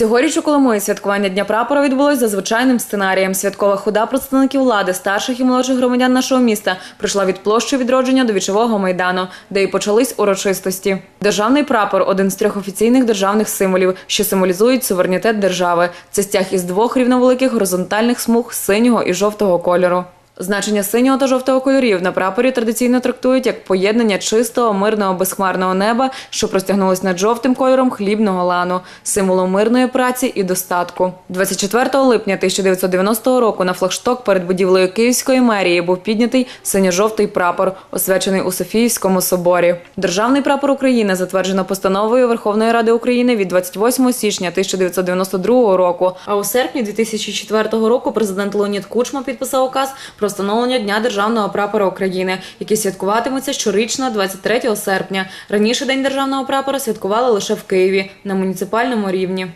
Цьогоріч у Коломиї святкування Дня прапора відбулось за звичайним сценарієм. Святкова хода представників влади, старших і молодших громадян нашого міста прийшла від площі відродження до вічового майдану, де і почались урочистості. Державний прапор один з трьох офіційних державних символів, що символізують суверенітет держави. Це стяг із двох рівновеликих горизонтальних смуг синього і жовтого кольору. Значення синього та жовтого кольорів на прапорі традиційно трактують як поєднання чистого, мирного, безхмарного неба, що простягнулось над жовтим кольором хлібного лану, символом мирної праці і достатку. 24 липня 1990 року на флагшток перед будівлею Київської мерії був піднятий синьо-жовтий прапор, освячений у Софіївському соборі. Державний прапор України затверджено постановою Верховної Ради України від 28 січня 1992 року. А у серпні 2004 року президент Леонід Кучма підписав указ про встановлення Дня державного прапора України, який святкуватиметься щорічно 23 серпня. Раніше День державного прапора святкували лише в Києві на муніципальному рівні.